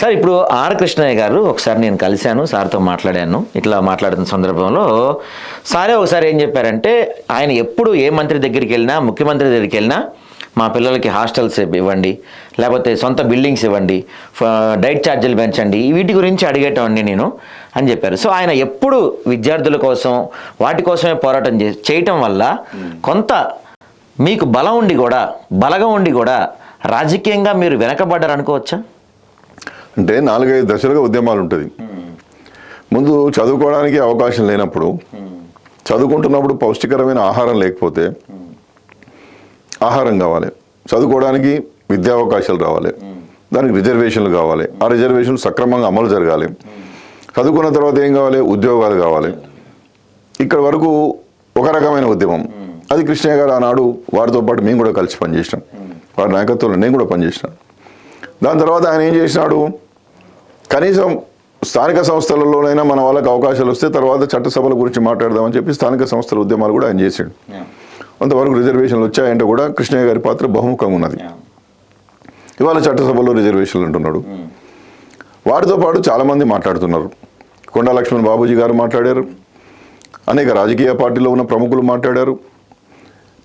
Sir ఇప్పుడు are Krishnaiah గారు ఒకసారి నేను కలిశాను సార్తో మాట్లాడాను. ఇట్లా మాట్లాడుతున్న సందర్భంలో సారే ఒకసారి ఏం చెప్పారంటే ఆయన ఎప్పుడు ఏ మంత్రి దగ్గరికి వెళ్ళినా ముఖ్యమంత్రి దగ్గరికి వెళ్ళినా మా పిల్లలకి హాస్టల్స్ ఇవ్వండి లేకపోతే సొంత బిల్డింగ్స్ ఇవ్వండి ఫ- డైట్ ఛార్జీలు పెంచండి వీటి గురించి అడిగేటవాడిని నేను అని చెప్పారు. సో ఆయన ఎప్పుడు విద్యార్థుల కోసం వాటి కోసమే పోరాటం చేయటం వల్ల కొంత మీకు బలం ఉండి కూడా బలగం ఉండి కూడా రాజకీయంగా మీరు వెనకబడ్డారు అనుకోవచ్చా అంటే నాలుగైదు దశలుగా ఉద్యమాలు ఉంటుంది. ముందు చదువుకోవడానికి అవకాశం లేనప్పుడు చదువుకుంటున్నప్పుడు పౌష్టికరమైన ఆహారం లేకపోతే ఆహారం కావాలి. చదువుకోవడానికి విద్యా అవకాశాలు రావాలి. దానికి రిజర్వేషన్లు కావాలి. ఆ రిజర్వేషన్లు సక్రమంగా అమలు జరగాలి. చదువుకున్న తర్వాత ఏం కావాలి? ఉద్యోగాలు కావాలి. ఇక్కడ వరకు ఒక రకమైన ఉద్యమం. అది కృష్ణయ్య గారు ఆనాడు వారితో పాటు మేము కూడా కలిసి పనిచేసినాం. వారి నాయకత్వంలో నేను కూడా పనిచేసినాను. దాని తర్వాత ఆయన ఏం చేసినాడు? కనీసం స్థానిక సంస్థలలోనైనా మన వాళ్ళకి అవకాశాలు వస్తే తర్వాత చట్టసభల గురించి మాట్లాడదామని చెప్పి స్థానిక సంస్థల ఉద్యమాలు కూడా ఆయన చేసాడు కొంతవరకు రిజర్వేషన్లు వచ్చాయంటే కూడా కృష్ణయ్య గారి పాత్ర బహుముఖంగా ఉన్నది. ఇవాళ చట్టసభలో రిజర్వేషన్లు అంటున్నాడు వాటితో పాటు చాలామంది మాట్లాడుతున్నారు. కొండా లక్ష్మణ్ బాబూజీ గారు మాట్లాడారు. అనేక రాజకీయ పార్టీలో ఉన్న ప్రముఖులు మాట్లాడారు.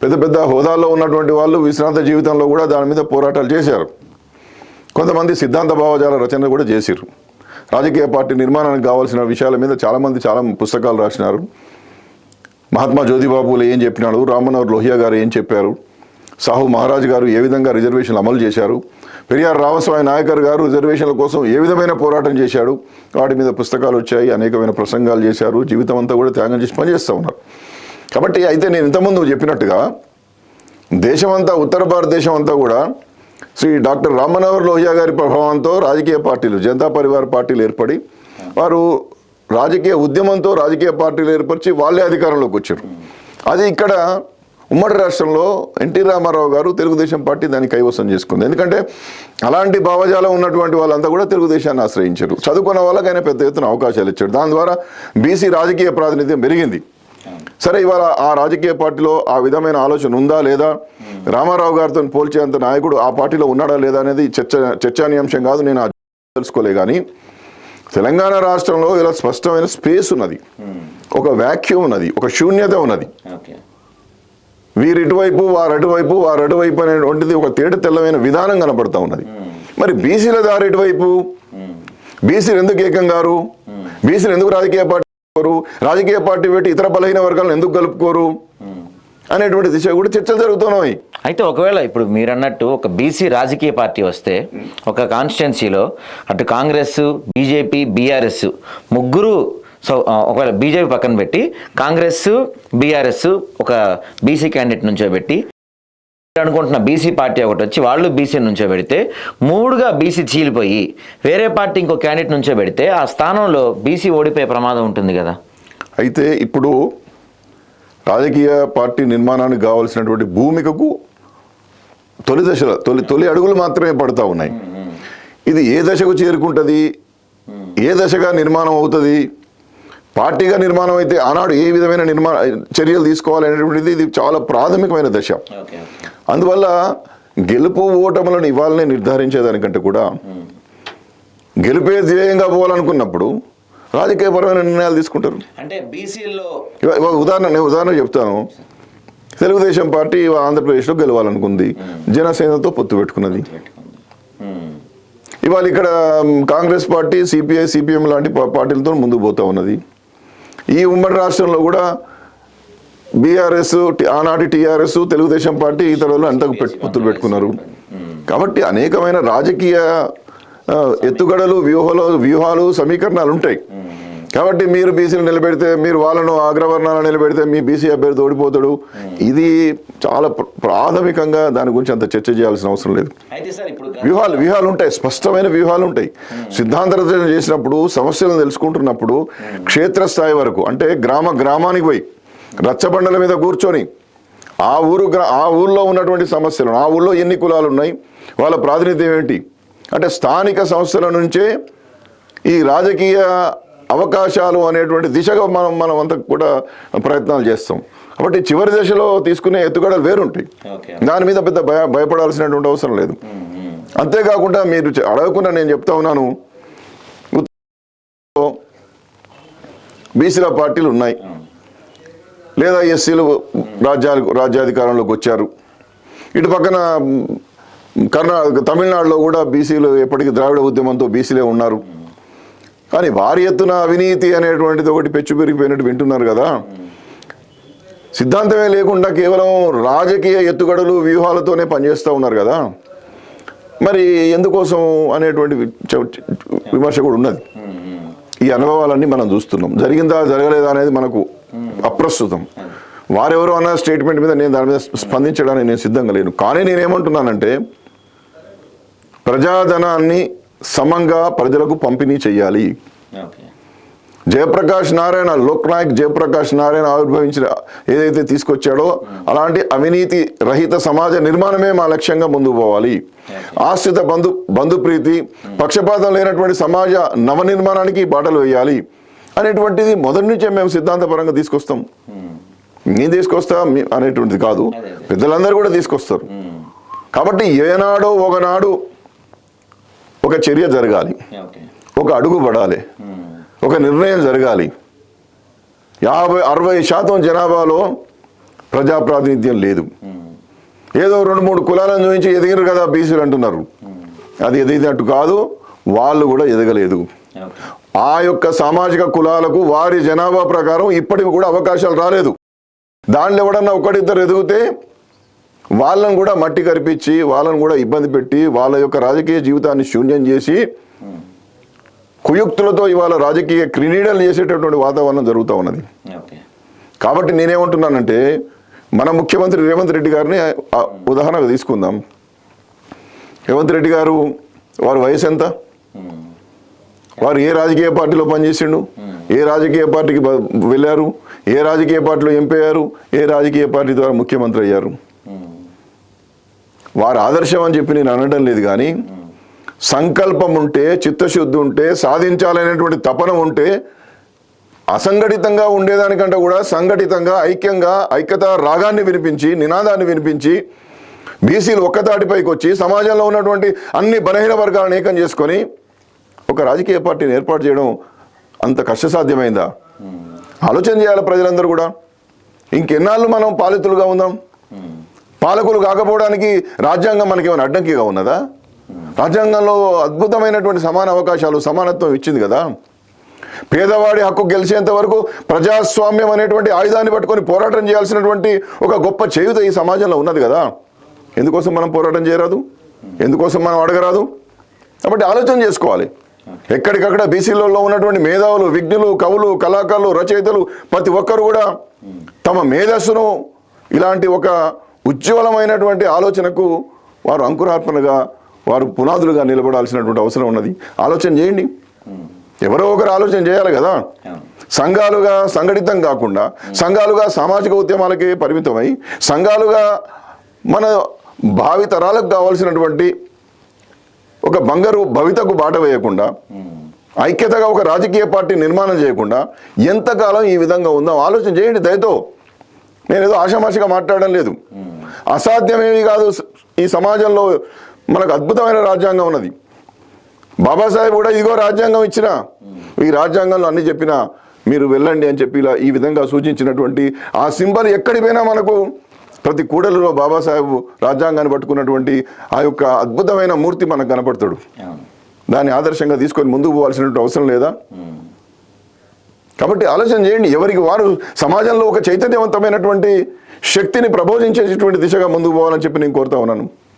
పెద్ద పెద్ద హోదాల్లో ఉన్నటువంటి వాళ్ళు విశ్రాంత జీవితంలో కూడా దాని మీద పోరాటాలు చేశారు. కొంతమంది సిద్ధాంత భావజాల రచన కూడా చేశారు రాజకీయ పార్టీ నిర్మాణానికి కావాల్సిన విషయాల మీద చాలామంది చాలా పుస్తకాలు రాసినారు. మహాత్మా జ్యోతిబాబులు ఏం చెప్పినాడు? రామ్మనోహర్ లోహియా గారు ఏం చెప్పారు? సాహు మహారాజ్ గారు ఏ విధంగా రిజర్వేషన్లు అమలు చేశారు? పెరియార్ రామస్వామి నాయకర్ గారు రిజర్వేషన్ల కోసం ఏ విధమైన పోరాటం చేశాడు? వాటి మీద పుస్తకాలు వచ్చాయి అనేకమైన ప్రసంగాలు చేశారు. జీవితం అంతా కూడా త్యాగం చేసి పనిచేస్తూ ఉన్నారు. కాబట్టి అయితే నేను ఇంతకుముందు చెప్పినట్టుగా దేశమంతా ఉత్తర భారతదేశం అంతా కూడా శ్రీ డాక్టర్ రామనవర్ లోహియా గారి ప్రభావంతో రాజకీయ పార్టీలు జనతా పరివార పార్టీలు ఏర్పడి వారు రాజకీయ ఉద్యమంతో రాజకీయ పార్టీలు ఏర్పరిచి వాళ్ళే అధికారంలోకి వచ్చారు. అది ఇక్కడ ఉమ్మడి రాష్ట్రంలో ఎన్టీ రామారావు గారు తెలుగుదేశం పార్టీ దాన్ని కైవసం చేసుకుంది. ఎందుకంటే అలాంటి భావజాలం ఉన్నటువంటి వాళ్ళంతా కూడా తెలుగుదేశాన్ని ఆశ్రయించారు. చదువుకున్న వాళ్ళకైనా పెద్ద ఎత్తున అవకాశాలు ఇచ్చాడు దాని ద్వారా బీసీ రాజకీయ ప్రాతినిధ్యం పెరిగింది. సరే ఇవాళ ఆ రాజకీయ పార్టీలో ఆ విధమైన ఆలోచన ఉందా లేదా? రామారావు గారితో పోల్చేంత నాయకుడు ఆ పార్టీలో ఉన్నాడా లేదా అనేది చర్చ చర్చానీయాంశం కాదు నేను తెలుసుకోలే కానీ తెలంగాణ రాష్ట్రంలో ఇలా స్పష్టమైన స్పేస్ ఉన్నది. ఒక వ్యాక్యూమ్ ఉన్నది ఒక శూన్యత ఉన్నది. వీరు ఇటువైపు వారు అటువైపు వారు అటువైపు అనేటువంటిది ఒక తేట తెల్లమైన విధానం కనపడతా ఉన్నది. మరి బీసీల దారి ఇటువైపు? బీసీలు ఎందుకు ఏకం గారు? బీసీలు ఎందుకు రాజకీయ పార్టీ కలుపుకోరు? రాజకీయ పార్టీ పెట్టి ఇతర బలహీన వర్గాలను ఎందుకు కలుపుకోరు అనేటువంటి దిశ కూడా చర్చలు జరుగుతున్నాయి అయితే ఒకవేళ ఇప్పుడు మీరు అన్నట్టు ఒక బీసీ రాజకీయ పార్టీ వస్తే ఒక కాన్స్టిట్యున్సీలో అటు కాంగ్రెస్ బీజేపీ బీఆర్ఎస్ ముగ్గురు సో ఒకవేళ బీజేపీ పక్కన పెట్టి కాంగ్రెస్ బీఆర్ఎస్ ఒక బీసీ క్యాండిడేట్ నుంచో పెట్టి అనుకుంటున్న బీసీ పార్టీ ఒకటి వచ్చి వాళ్ళు బీసీ నుంచో పెడితే మూడుగా బీసీ చీలిపోయి వేరే పార్టీ ఇంకో క్యాండిడేట్ నుంచో పెడితే ఆ స్థానంలో బీసీ ఓడిపోయే ప్రమాదం ఉంటుంది కదా. అయితే ఇప్పుడు రాజకీయ పార్టీ నిర్మాణానికి కావాల్సినటువంటి భూమికకు తొలి దశలో తొలి తొలి అడుగులు మాత్రమే పడతా ఉన్నాయి. ఇది ఏ దశకు చేరుకుంటుంది? ఏ దశగా నిర్మాణం అవుతుంది? పార్టీగా నిర్మాణం అయితే ఆనాడు ఏ విధమైన నిర్మాణ చర్యలు తీసుకోవాలనేటువంటిది ఇది చాలా ప్రాథమికమైన దశ. అందువల్ల గెలుపు ఓటములను ఇవ్వాలని నిర్ధారించేదానికంటే కూడా గెలుపే ధ్యేయంగా పోవాలనుకున్నప్పుడు రాజకీయపరమైన నిర్ణయాలు తీసుకుంటారు. అంటే బీసీలో ఉదాహరణ నేను ఉదాహరణ చెప్తాను. తెలుగుదేశం పార్టీ ఆంధ్రప్రదేశ్లో గెలవాలనుకుంది. జనసేనతో పొత్తు పెట్టుకున్నది. ఇవాళ ఇక్కడ కాంగ్రెస్ పార్టీ సిపిఐ సిపిఎం లాంటి పార్టీలతో ముందుకు పోతా ఉన్నది. ఈ ఉమ్మడి రాష్ట్రంలో కూడా బీఆర్ఎస్ ఆనాటి టీఆర్ఎస్ తెలుగుదేశం పార్టీ ఇతరులు అంతకు పెట్టు పొత్తులు పెట్టుకున్నారు. కాబట్టి అనేకమైన రాజకీయ ఎత్తుగడలు వ్యూహాలు వ్యూహాలు సమీకరణాలు ఉంటాయి. కాబట్టి మీరు బీసీలు నిలబెడితే మీరు వాళ్ళను అగ్రవర్ణాలను నిలబెడితే మీ బీసీ అభ్యర్థి ఓడిపోతాడు. ఇది చాలా ప్ర- ప్రాథమికంగా దాని గురించి అంత చర్చ చేయాల్సిన అవసరం లేదు. అయితే సార్ ఇప్పుడు వ్యూహాలు వ్యూహాలు ఉంటాయి. స్పష్టమైన వ్యూహాలు ఉంటాయి. సిద్ధాంత రచన చేసినప్పుడు సమస్యలను తెలుసుకుంటున్నప్పుడు క్షేత్రస్థాయి వరకు అంటే గ్రామ గ్రామానికి పోయి రచ్చబండల మీద కూర్చొని ఆ ఊరు గ్రా ఆ ఊర్లో ఉన్నటువంటి సమస్యలను ఆ ఊర్లో ఎన్ని కులాలు ఉన్నాయి వాళ్ళ ప్రాతినిధ్యం ఏంటి? అంటే స్థానిక సంస్థల నుంచే ఈ రాజకీయ అవకాశాలు అనేటువంటి దిశగా మనం మనం అంతా కూడా ప్రయత్నాలు చేస్తాం. కాబట్టి చివరి దశలో తీసుకునే ఎత్తుగడలు వేరుంటాయి. దాని మీద పెద్ద భయ భయపడాల్సినటువంటి అవసరం లేదు. అంతేకాకుండా మీరు చె- అడగకుండా నేను చెప్తా ఉన్నాను. బీసీల పార్టీలు ఉన్నాయి. లేదా ఎస్సీలు రాజ్యాలు రాజ్యాధికారంలోకి వచ్చారు. ఇటు పక్కన కర్ణాటక తమిళనాడులో కూడా బీసీలు ఎప్పటికీ ద్రావిడ ఉద్యమంతో బీసీలే ఉన్నారు. కానీ భారీ ఎత్తున అవినీతి అనేటువంటిది ఒకటి పెచ్చు పెరిగిపోయినట్టు వింటున్నారు కదా. సిద్ధాంతమే లేకుండా కేవలం రాజకీయ ఎత్తుగడలు వ్యూహాలతోనే పనిచేస్తూ ఉన్నారు కదా. మరి ఎందుకోసం అనేటువంటి చ- విమర్శ కూడా ఉన్నది. ఈ అనుభవాలన్నీ మనం చూస్తున్నాం. జరిగిందా జరగలేదా అనేది మనకు అప్రస్తుతం. వారెవరు అన్న స్టేట్మెంట్ మీద నేను దాని మీద స్పందించడానికి నేను సిద్ధంగా లేను. కానీ నేనేమంటున్నానంటే ప్రజాధనాన్ని సమంగా ప్రజలకు పంపిణీ చేయాలి. జయప్రకాష్ నారాయణ లోక్ నాయక్ జయప్రకాష్ నారాయణ ఆవిర్భవించిన ఏదైతే తీసుకొచ్చాడో అలాంటి అవినీతి రహిత సమాజ నిర్మాణమే మా లక్ష్యంగా ముందుకు పోవాలి. ఆశ్రిత బంధు బంధుప్రీతి పక్షపాతం లేనటువంటి సమాజ నవనిర్మాణానికి బాటలు వేయాలి అనేటువంటిది మొదటి నుంచే మేము సిద్ధాంతపరంగా తీసుకొస్తాం. నేను తీసుకొస్తా మీ- అనేటువంటిది కాదు. పెద్దలందరూ కూడా తీసుకొస్తారు. కాబట్టి ఏనాడో ఒకనాడు ఒక చర్య జరగాలి. ఒక అడుగు పడాలి. ఒక నిర్ణయం జరగాలి. యాభై అరవై శాతం జనాభాలో ప్రజా ప్రాతినిధ్యం లేదు. ఏదో రెండు మూడు కులాలను చూపించి ఎదిగారు కదా బీసీలు అంటున్నారు. అది ఎదిగినట్టు కాదు వాళ్ళు కూడా ఎదగలేదు. ఆ యొక్క సామాజిక కులాలకు వారి జనాభా ప్రకారం ఇప్పటికి కూడా అవకాశాలు రాలేదు. దాంట్లో ఎవడన్నా ఒకటిద్దరు ఎదిగితే వాళ్ళని కూడా మట్టి కరిపించి వాళ్ళని కూడా ఇబ్బంది పెట్టి వాళ్ళ యొక్క రాజకీయ జీవితాన్ని శూన్యం చేసి కుయుక్తులతో ఇవాళ రాజకీయ క్రీడలు చేసేటటువంటి వాతావరణం జరుగుతూ ఉన్నది. కాబట్టి నేనేమంటున్నానంటే మన ముఖ్యమంత్రి రేవంత్ రెడ్డి గారిని ఉదాహరణగా తీసుకుందాం. రేవంత్ రెడ్డి గారు వారి వయసు ఎంత? వారు ఏ రాజకీయ పార్టీలో పనిచేసిండు? ఏ రాజకీయ పార్టీకి వెళ్ళారు? ఏ రాజకీయ పార్టీలో ఎంపీ అయ్యారు? ఏ రాజకీయ పార్టీ ద్వారా ముఖ్యమంత్రి అయ్యారు? వారు ఆదర్శం అని చెప్పి నేను అనడం లేదు కానీ సంకల్పం ఉంటే చిత్తశుద్ధి ఉంటే సాధించాలనేటువంటి తపన ఉంటే అసంఘటితంగా ఉండేదానికంటే కూడా సంఘటితంగా ఐక్యంగా ఐక్యత రాగాన్ని వినిపించి నినాదాన్ని వినిపించి బీసీలు ఒక్కతాటిపైకి వచ్చి సమాజంలో ఉన్నటువంటి అన్ని బలహీన వర్గాలను ఏకం చేసుకొని ఒక రాజకీయ పార్టీని ఏర్పాటు చేయడం అంత కష్టసాధ్యమైందా? ఆలోచన చేయాలి ప్రజలందరూ కూడా. ఇంకెన్నాళ్ళు మనం పాలితులుగా ఉందాం? పాలకులు కాకపోవడానికి రాజ్యాంగం మనకి ఏమైనా అడ్డంకిగా ఉన్నదా? రాజ్యాంగంలో అద్భుతమైనటువంటి సమాన అవకాశాలు సమానత్వం ఇచ్చింది కదా. పేదవాడి హక్కు గెలిచేంత వరకు ప్రజాస్వామ్యం అనేటువంటి ఆయుధాన్ని పట్టుకొని పోరాటం చేయాల్సినటువంటి ఒక గొప్ప చేయుత ఈ సమాజంలో ఉన్నది కదా. ఎందుకోసం మనం పోరాటం చేయరాదు? ఎందుకోసం మనం అడగరాదు? కాబట్టి ఆలోచన చేసుకోవాలి. ఎక్కడికక్కడ బీసీలలో ఉన్నటువంటి మేధావులు విజ్ఞులు కవులు కళాకారులు రచయితలు ప్రతి ఒక్కరు కూడా తమ మేధస్సును ఇలాంటి ఒక ఉజ్వలమైనటువంటి ఆలోచనకు వారు అంకురార్పణగా వారు పునాదులుగా నిలబడాల్సినటువంటి అవసరం ఉన్నది. ఆలోచన చేయండి. ఎవరో ఒకరు ఆలోచన చేయాలి కదా. సంఘాలుగా సంఘటితం కాకుండా సంఘాలుగా సామాజిక ఉద్యమాలకే పరిమితమై సంఘాలుగా మన భావి తరాలకు కావాల్సినటువంటి ఒక బంగారు భవితకు బాట వేయకుండా ఐక్యతగా ఒక రాజకీయ పార్టీ నిర్మాణం చేయకుండా ఎంతకాలం ఈ విధంగా ఉందాం? ఆలోచన చేయండి దయతో. నేను ఏదో ఆషామాషిగా మాట్లాడడం లేదు. అసాధ్యమేమి కాదు ఈ సమాజంలో మనకు అద్భుతమైన రాజ్యాంగం ఉన్నది. బాబాసాహెబ్ కూడా ఇదిగో రాజ్యాంగం ఇచ్చిన. ఈ రాజ్యాంగంలో అన్ని చెప్పినా మీరు వెళ్ళండి అని చెప్పి ఇలా ఈ విధంగా సూచించినటువంటి ఆ సింబల్ ఎక్కడి పోయినా మనకు ప్రతి కూడలిలో బాబాసాహెబ్ రాజ్యాంగాన్ని పట్టుకున్నటువంటి ఆ యొక్క అద్భుతమైన మూర్తి మనకు కనపడతాడు. దాన్ని ఆదర్శంగా తీసుకొని ముందుకు పోవాల్సినటువంటి అవసరం లేదా? కాబట్టి ఆలోచన చేయండి. ఎవరికి వారు సమాజంలో ఒక చైతన్యవంతమైనటువంటి శక్తిని ప్రబోధించేటటువంటి దిశగా ముందుకు పోవాలని చెప్పి నేను కోరుతా ఉన్నాను.